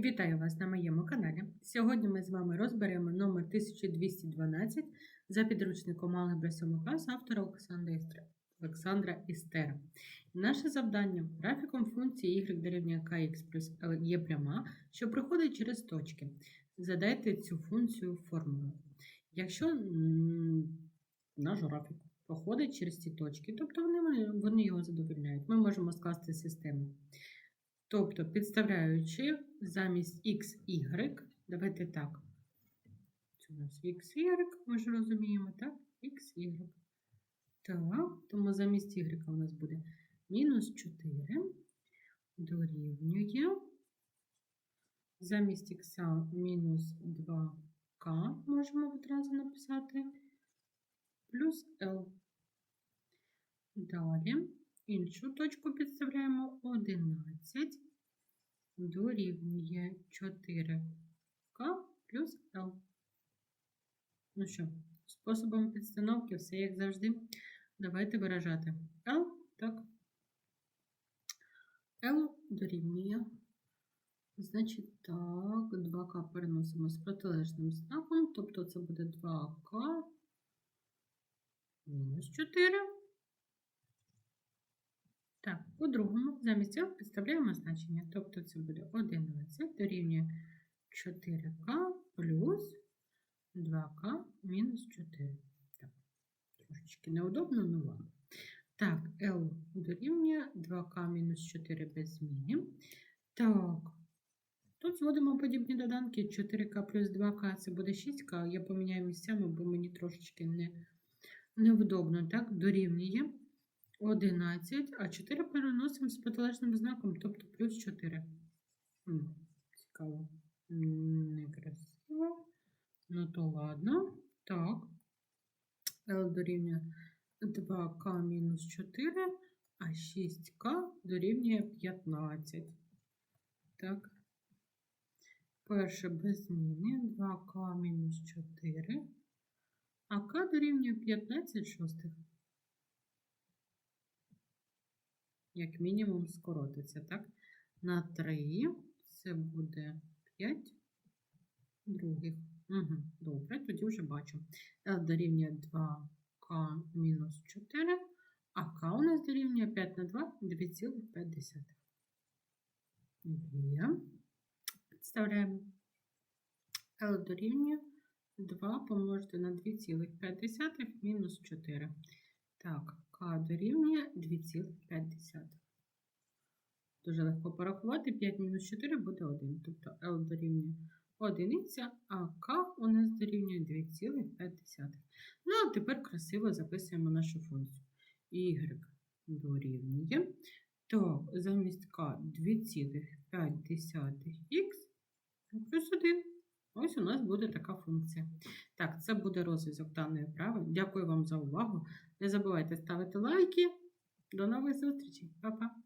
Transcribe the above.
Вітаю вас на моєму каналі. Сьогодні ми з вами розберемо номер 1212 за підручником Алгебра 7 класу автора. Олександра Істера. Наше завдання графіком функції y дорівнює kx плюс є пряма, що проходить через точки. Задайте цю функцію формулою. Якщо наш графік проходить через ці точки, тобто вони, вони його задовольняють, ми можемо скласти систему. Тобто, підставляючи замість x, y, давайте так. Це у нас x, y, ми ж розуміємо, так? x, y. Так, тому замість y у нас буде мінус 4 дорівнює. Замість x мінус 2k можемо одразу написати плюс L. Далі. Іншу точку підставляємо 11 дорівнює 4К плюс L. Ну що, способом підстановки все як завжди. Давайте виражати L, так. L дорівнює. Значить, так, 2К переносимо з протилежним знаком, тобто це буде 2К мінус 4. Так, по-другому, замість цього підставляємо значення. Тобто це буде 11 дорівнює 4К плюс 2К мінус 4. Так, трошечки неудобно, ну ладно. Так, L дорівнює 2К мінус 4 без зміни. Так, тут зводимо подібні доданки. 4К плюс 2К це буде 6К. Я поміняю місцями, бо мені трошечки не, невдобно. Так, дорівнює. 11, а 4 переносимо з протилежним знаком, тобто плюс 4. Цікаво. Некрасиво. Ну то ладно. Так. L дорівнює 2К мінус 4, а 6К дорівнює 15. Так. Перше без зміни 2К мінус 4, а К дорівнює 15 шостих. Як мінімум скоротиться, так? На 3 це буде 5 других. Угу, Добре, тоді вже бачу. L дорівнює 2К мінус 4, а К у нас дорівнює 5 на 2 2,5. Є. Підставляємо. L дорівнює 2 помножити на 2,5 мінус 4. Так, К дорівнює 2,5. Дуже легко порахувати. 5 мінус 4 буде 1. Тобто L дорівнює 1, а К у нас дорівнює 2,5. Ну, а тепер красиво записуємо нашу функцію. Y дорівнює. То замість К 2,5х плюс 1. Ось у нас буде така функція. Так, це буде розв'язок даної вправи. Дякую вам за увагу. Не забувайте ставити лайки. До нових зустрічей. Па-па!